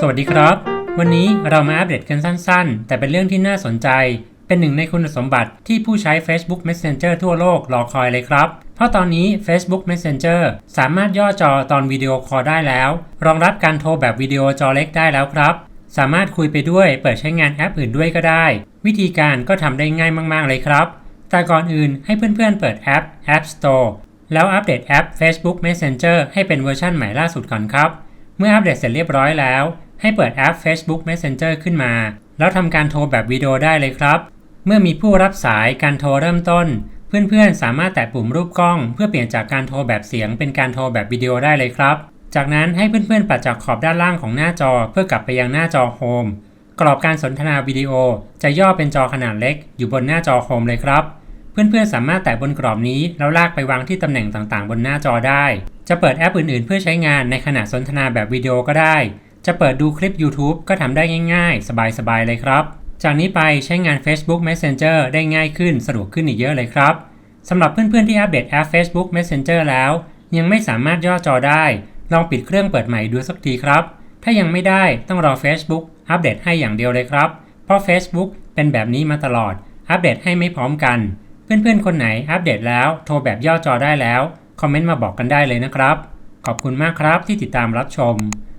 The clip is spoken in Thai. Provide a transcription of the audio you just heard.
สวัสดีครับ วันนี้เรามาอัปเดตกันสั้นๆ แต่เป็นเรื่องที่น่าสนใจ เป็นหนึ่งในคุณสมบัติที่ผู้ใช้ Facebook Messenger ทั่วโลกรอคอยเลยครับ เพราะตอนนี้ Facebook Messenger สามารถย่อจอตอนวิดีโอคอลได้แล้ว รองรับการโทรแบบวิดีโอจอเล็กได้แล้วครับ สามารถคุยไปด้วยเปิดใช้งานแอปอื่นด้วยก็ได้ วิธีการก็ทำได้ง่ายมากๆเลยครับ แต่ก่อนอื่นให้เพื่อนๆเปิดแอป App Store แล้วอัปเดตแอป Facebook Messenger ให้เป็นเวอร์ชันใหม่ล่าสุดก่อนครับ เมื่ออัปเดตเสร็จเรียบร้อยแล้ว ให้เปิดแอป Facebook Messenger ขึ้นมา แล้วทำการโทรแบบวิดีโอได้เลยครับ เมื่อมีผู้รับสายการโทรเริ่มต้น เพื่อนๆ สามารถแตะปุ่มรูปกล้อง เพื่อเปลี่ยนจากการโทรแบบเสียงเป็นการโทรแบบวิดีโอได้เลยครับ จากนั้นให้เพื่อนๆ ปัดจากขอบด้านล่างของหน้าจอ เพื่อกลับไปยังหน้าจอโฮมกรอบการสนทนาวิดีโอจะย่อเป็นจอขนาดเล็ก อยู่บนหน้าจอโฮมเลยครับ เพื่อนๆ สามารถแตะบนกรอบนี้ แล้วลากไปวางที่ตำแหน่งต่างๆ บนหน้าจอได้ จะเปิดแอปอื่นๆ เพื่อใช้งานในขณะสนทนาแบบวิดีโอก็ได้ จะเปิดดูคลิป YouTube ก็ทำได้ง่ายๆ สบายๆ เลยครับ จากนี้ไปใช้งาน Facebook Messenger ได้ง่ายขึ้นสะดวกขึ้นอีกเยอะเลยครับสำหรับเพื่อนๆที่อัปเดตแอป Facebook Messenger แล้ว ยังไม่สามารถย่อจอได้ ลองปิดเครื่องเปิดใหม่ดูสักทีครับ ถ้ายังไม่ได้ต้องรอ Facebook อัปเดตให้อย่างเดียวเลยครับ เพราะ Facebook เป็นแบบนี้มาตลอด อัปเดตให้ไม่พร้อมกัน เพื่อนๆ คนไหนอัปเดตแล้วโทรแบบย่อจอได้แล้ว คอมเมนต์มาบอกกันได้เลยนะครับ ขอบคุณมากครับที่ติดตามรับชม